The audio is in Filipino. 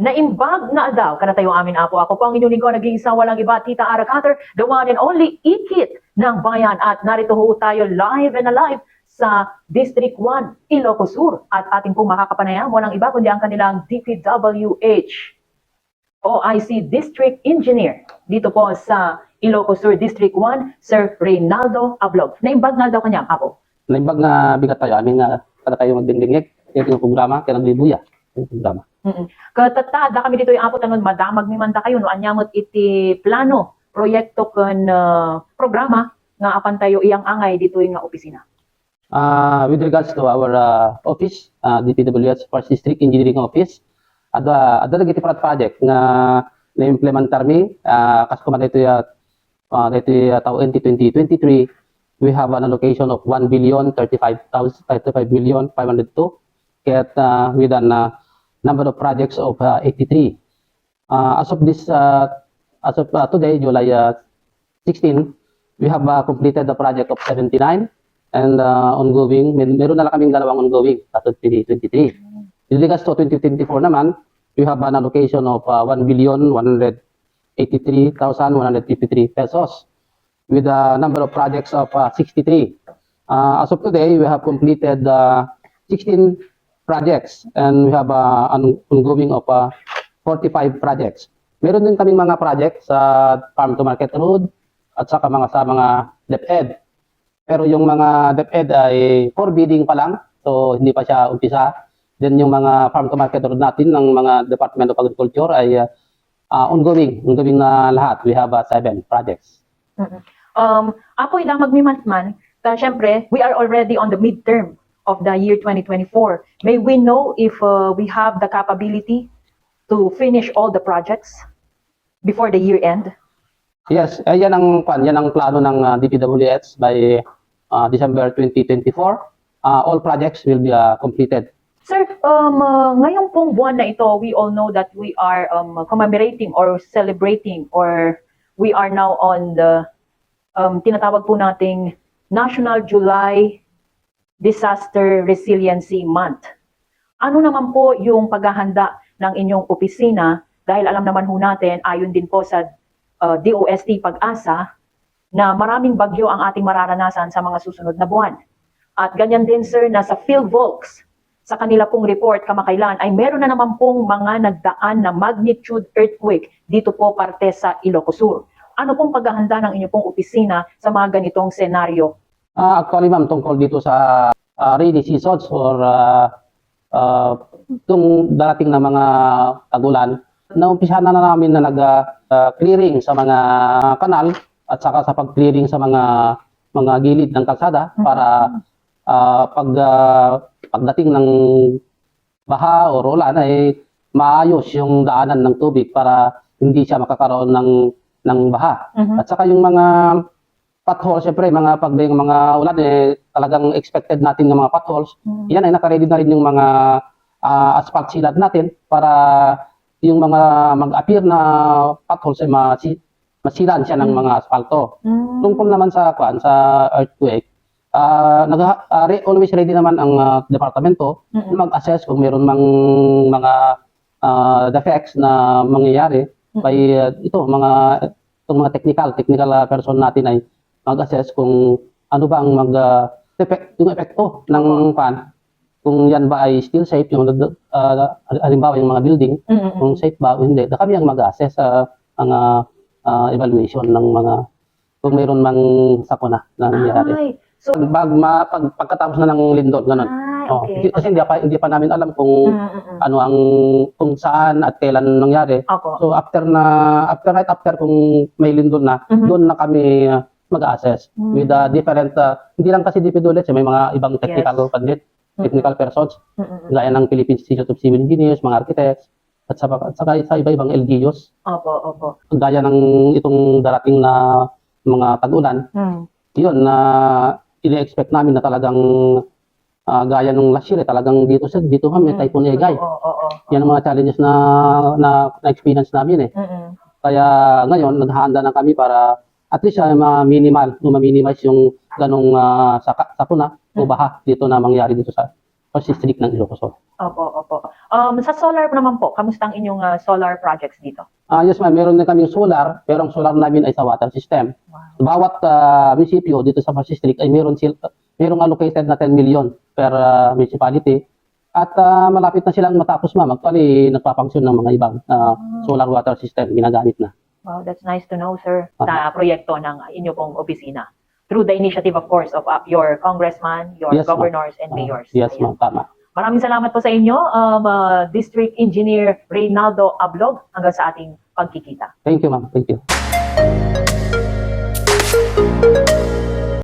Naimbag na daw, kana tayo amin apo. Ako po ang inyong lingkod, nag-iisa walang iba, Tita Ara Cutter, the one and only ikit ng bayan. At narito ho tayo live and alive sa District 1, Ilocos Sur. At ating pong makakapanayam, walang iba kundi ang kanilang DPWH OIC District Engineer dito po sa Ilocos Sur District 1, Sir Reynaldo Ablog. Naimbag na daw kanyang apo. Naimbag nga bigat tayo, amin nga kada tayo magdingdingig, yung programa, kaya nagbibuya programa. Mm-mm. Katatada kami dito yung apo tanon madamag mi manda kayo no anyamot iti plano proyekto ken uh, programa nga apan tayo iyang angay dito yung nga opisina. Uh, with regards to our uh, office, uh, DPWH First District Engineering Office, ada ada lagi tiprat project nga na-implementar mi uh, kas kumat ito ya uh, ito ya taon 2023 we have an allocation of 1 billion 35,000 35 million 502 Kaya't uh, with an uh, number of projects of uh, 83 uh, as of this uh, as of uh, today July uh, 16 we have uh, completed the project of 79 and uh, ongoing. Mer meron na lang kaming dalawang ongoing. Sa 2023 in regards to 2024 naman we have an allocation of uh, 1 billion 183,153 pesos with a number of projects of uh, 63 uh, as of today we have completed uh, 16 projects and we have uh, an ongoing of uh, 45 projects. Meron din kaming mga project sa farm to market road at saka mga sa mga DepEd. Pero yung mga DepEd ay for bidding pa lang, so hindi pa siya umpisa. Then yung mga farm to market road natin ng mga Department of Agriculture ay uh, uh, ongoing, ongoing na lahat. We have uh, seven projects. Mm-mm. Um apo ila magmimantman ta syempre we are already on the midterm of the year 2024. May we know if uh, we have the capability to finish all the projects before the year end? Yes, eh, yan ang kwan, yan ang plano ng uh, DPWH by uh, December 2024. Uh, all projects will be uh, completed. Sir, um, uh, ngayong pong buwan na ito, we all know that we are um, commemorating or celebrating or we are now on the um, tinatawag po nating National July Disaster Resiliency Month. Ano naman po yung paghahanda ng inyong opisina dahil alam naman ho natin, ayon din po sa uh, DOST Pag-asa, na maraming bagyo ang ating mararanasan sa mga susunod na buwan. At ganyan din sir na sa PhilVolks, sa kanila pong report kamakailan ay meron na naman pong mga nagdaan na magnitude earthquake dito po parte sa Ilocos Sur. Ano pong paghahanda ng inyong pong opisina sa mga ganitong senaryo? Uh, actually, ma'am, tungkol dito sa uh, rainy seasons or uh, uh, itong darating na mga tagulan, naumpisahan na, na namin na nag-clearing sa mga kanal at saka sa pag-clearing sa mga mga gilid ng kalsada para uh, pag uh, pagdating ng baha o ulan ay maayos yung daanan ng tubig para hindi siya makakaroon ng ng baha. Mhm. At saka yung mga potholes, syempre, mga pag yung mga ulan, eh, talagang expected natin ng mga potholes. Mhm. Yan ay nakaready na rin yung mga ah, asphalt sealant natin para yung mga mag-appear na potholes ay masi masilan siya ng Mm. mga asfalto. Mm. Tungkol naman sa kwan sa earthquake, ah nag ah, re- always ready naman ang ah, departamento Mm-mm. na mag-assess kung meron mang mga ah, defects na mangyayari Mm. by ah, ito mga itong mga technical technical person natin ay mag-assess kung ano ba ang mag ah, effect, yung epekto ng pan kung yan ba ay still safe yung uh, halimbawa yung mga building Mm-mm. kung safe ba o hindi kami ang mag-assess sa mga ah, evaluation ng mga kung mayroon mang sakuna na nangyayari Ay, so, pag, ma, pag pagkatapos na ng lindol ganun ay, Oh, okay. hindi, kasi hindi pa hindi pa namin alam kung Mm-mm. ano ang kung saan at kailan nangyari. Ako. So after na after right after kung may lindol na, Mhm. doon na kami uh, mag-assess Mm. with the different uh, hindi lang kasi DPWH, may mga ibang technical Yes. pandit, Mm-mm. technical persons Mm-mm. gaya ng Philippine Institute of Civil Engineers, mga architects at sa at saka sa iba-ibang LGUs Opo, opo. gaya ng itong darating na mga tag-ulan Mm. yun na ine-expect namin na talagang ah, gaya nung last year eh, talagang dito sa dito kami Mm. typhoon Egay. Oo, oo, oo. Yan ang mga challenges na na, na experience namin eh. Mm-mm. Kaya ngayon naghahanda na kami para at least ay ma-minimal, ma-minimize yung ganong uh, saka, sakuna o baha dito na mangyari dito sa district ng Ilocos. Opo, opo. Um, sa solar naman po, kamusta ang inyong ah, solar projects dito? Ah, yes ma'am, meron din kaming solar, pero ang solar namin ay sa water system. Wow. Bawat uh, munisipyo dito sa District ay meron sil merong allocated na 10 million per ah, municipality. At ah, malapit na silang matapos ma'am. Actually, nagpapangsyon ng mga ibang ah, solar water system ginagamit na. Wow, that's nice to know, sir, sa proyekto ng inyo pong opisina. Through the initiative, of course, of uh, your congressman, your Yes, ma'am. governors, and Ah, mayors. yes Ayan. ma'am, tama. Maraming salamat po sa inyo, um, uh, District Engineer Reynaldo Ablog, hanggang sa ating pagkikita. Thank you ma'am, thank you.